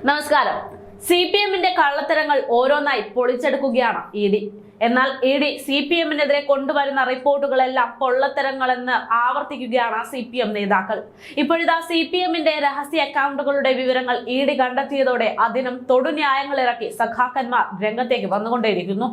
നമസ്കാരം. C P എമ്മിന്റെ കള്ളത്തരങ്ങൾ ഓരോന്നായി പൊളിച്ചെടുക്കുകയാണ് ഇ ഡി. എന്നാൽ ഇ ഡി സി പി എമ്മിനെതിരെ കൊണ്ടുവരുന്ന റിപ്പോർട്ടുകളെല്ലാം പൊള്ളത്തരങ്ങളെന്ന് ആവർത്തിക്കുകയാണ് സി പി എം നേതാക്കൾ. ഇപ്പോഴിതാ സി പി എമ്മിന്റെ രഹസ്യ അക്കൗണ്ടുകളുടെ വിവരങ്ങൾ ഇ ഡി കണ്ടെത്തിയതോടെ അതിനും തൊടുന്യായങ്ങൾ ഇറക്കി സഖാക്കന്മാർ രംഗത്തേക്ക് വന്നുകൊണ്ടേയിരിക്കുന്നു.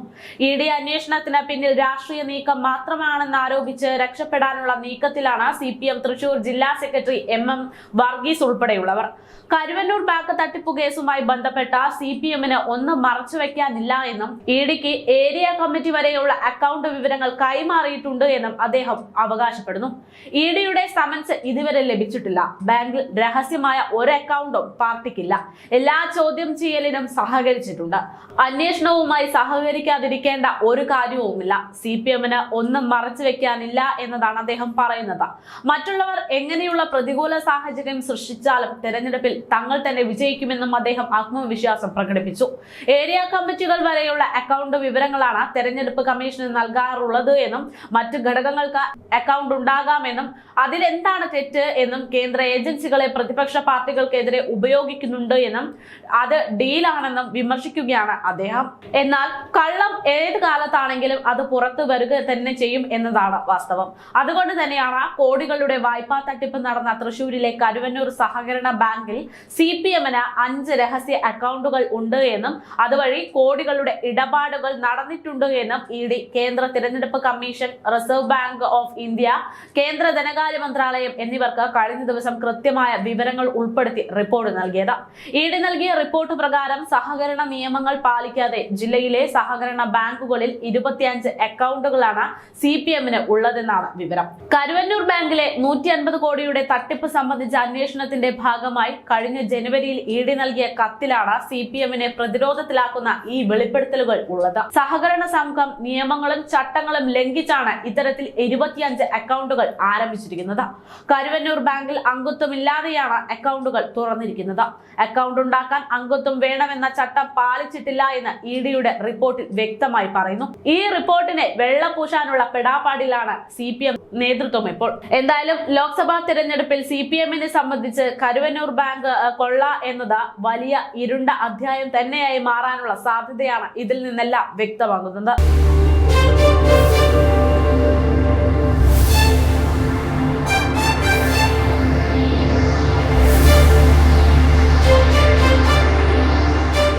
ഇ ഡി അന്വേഷണത്തിന് പിന്നിൽ രാഷ്ട്രീയ നീക്കം മാത്രമാണെന്ന് ആരോപിച്ച് രക്ഷപ്പെടാനുള്ള നീക്കത്തിലാണ് സി പി എം തൃശൂർ ജില്ലാ സെക്രട്ടറി എം എം വർഗീസ് ഉൾപ്പെടെയുള്ളവർ. കരുവന്നൂർ ബാങ്ക് തട്ടിപ്പ് കേസുമായി ബന്ധപ്പെട്ട സി പി എമ്മിന് ഒന്നും മറച്ചുവെക്കാനില്ല എന്നും ഇ ഡിക്ക് ഏരിയ കമ്മിറ്റി വരെയുള്ള അക്കൗണ്ട് വിവരങ്ങൾ കൈമാറിയിട്ടുണ്ട് എന്നും അദ്ദേഹം അവകാശപ്പെടുന്നു. ഇ ഡിയുടെ സമൻസ് ഇതുവരെ ലഭിച്ചിട്ടില്ല. ബാങ്കിൽ രഹസ്യമായ ഒരു അക്കൗണ്ടും പാർട്ടിക്കില്ല. എല്ലാ ചോദ്യം ചെയ്യലിനും സഹകരിച്ചിട്ടുണ്ട്. അന്വേഷണവുമായി സഹകരിക്കാതിരിക്കേണ്ട ഒരു കാര്യവുമില്ല. സി പി എമ്മിന് ഒന്നും മറച്ചു വെക്കാനില്ല എന്നതാണ് അദ്ദേഹം പറയുന്നത്. മറ്റുള്ളവർ എങ്ങനെയുള്ള പ്രതികൂല സാഹചര്യം സൃഷ്ടിച്ചാലും തെരഞ്ഞെടുപ്പിൽ തങ്ങൾ തന്നെ വിജയിക്കുമെന്നും അദ്ദേഹം ആത്മവിശ്വാസം പ്രകടിപ്പിച്ചു. ഏരിയ കമ്മിറ്റികൾ വരെയുള്ള അക്കൗണ്ട് വിവരങ്ങളാണ് തെരഞ്ഞെടുപ്പ് കമ്മീഷന് നൽകാറുള്ളത് എന്നും മറ്റ് ഘടകങ്ങൾക്ക് അക്കൗണ്ട് ഉണ്ടാകാമെന്നും അതിലെന്താണ് തെറ്റ് എന്നും കേന്ദ്ര ഏജൻസികളെ പ്രതിപക്ഷ പാർട്ടികൾക്കെതിരെ ഉപയോഗിക്കുന്നുണ്ട് എന്നും അത് ഡീലാണെന്നും വിമർശിക്കുകയാണ് അദ്ദേഹം. എന്നാൽ കള്ളം ഏത് കാലത്താണെങ്കിലും അത് പുറത്തു വരിക തന്നെ ചെയ്യും എന്നതാണ് വാസ്തവം. അതുകൊണ്ട് തന്നെയാണ് കോടികളുടെ വായ്പാ തട്ടിപ്പ് നടന്ന തൃശൂരിലെ കരുവന്നൂർ സഹകരണ ബാങ്കിൽ സി പി എമ്മിന് അഞ്ച് രഹസ്യ അക്കൗണ്ടുകൾ ഉണ്ട് എന്നും അതുവഴി കോടികളുടെ ഇടപാടുകൾ നടന്നിട്ടുണ്ട് എന്നും ഇ ഡി കേന്ദ്ര തിരഞ്ഞെടുപ്പ് commission reserve bank of India കേന്ദ്ര ധനകാര്യ മന്ത്രാലയം എന്നിവർക്ക് കഴിഞ്ഞ ദിവസം കൃത്യമായ വിവരങ്ങൾ ഉൾപ്പെടുത്തി റിപ്പോർട്ട് നൽകിയത്. ഇ ഡി നൽകിയ റിപ്പോർട്ട് പ്രകാരം സഹകരണ നിയമങ്ങൾ പാലിക്കാതെ ജില്ലയിലെ സഹകരണ ബാങ്കുകളിൽ ഇരുപത്തിയഞ്ച് അക്കൗണ്ടുകളാണ് സി പി എമ്മിന് ഉള്ളതെന്നാണ് വിവരം. കരുവന്നൂർ ബാങ്കിലെ നൂറ്റി അൻപത് കോടിയുടെ തട്ടിപ്പ് സംബന്ധിച്ച അന്വേഷണത്തിന്റെ ഭാഗമായി കഴിഞ്ഞ ജനുവരിയിൽ ഇ ഡി നൽകിയ കത്തിലാണ് സി പി എമ്മിനെ പ്രതിരോധത്തിലാക്കുന്ന ഈ വെളിപ്പെടുത്തലുകൾ ഉള്ളത്. സഹകരണ സംഘം നിയമങ്ങളും ചട്ടങ്ങളും ലംഘിച്ചാണ് ഇത്തരത്തിൽ ഇരുപത്തിയഞ്ച് അക്കൗണ്ടുകൾ ആരംഭിച്ചിരിക്കുന്നത്. കരുവന്നൂർ ബാങ്കിൽ അംഗത്വമില്ലാതെയാണ് അക്കൗണ്ടുകൾ തുറന്നിരിക്കുന്നത്. അക്കൗണ്ട് ഉണ്ടാക്കാൻ അംഗത്വം വേണമെന്ന ചട്ടം പാലിച്ചിട്ടില്ല എന്ന് ഇ ഡിയുടെ റിപ്പോർട്ടിൽ വ്യക്തമായി പറയുന്നു. ഈ റിപ്പോർട്ടിനെ വെള്ളപൂശാനുള്ള പെടാപ്പാടിലാണ് സി പി എം നേതൃത്വം ഇപ്പോൾ. എന്തായാലും ലോക്സഭാ തിരഞ്ഞെടുപ്പിൽ സി പി എമ്മിനെ സംബന്ധിച്ച് കരുവന്നൂർ ബാങ്ക് കൊള്ള എന്നത് വലിയ ഇരുണ്ട അധ്യായം തന്നെയായി മാറാനുള്ള സാധ്യതയാണ് ഇതിൽ നിന്നെല്ലാം വ്യക്തമാകുന്നത്.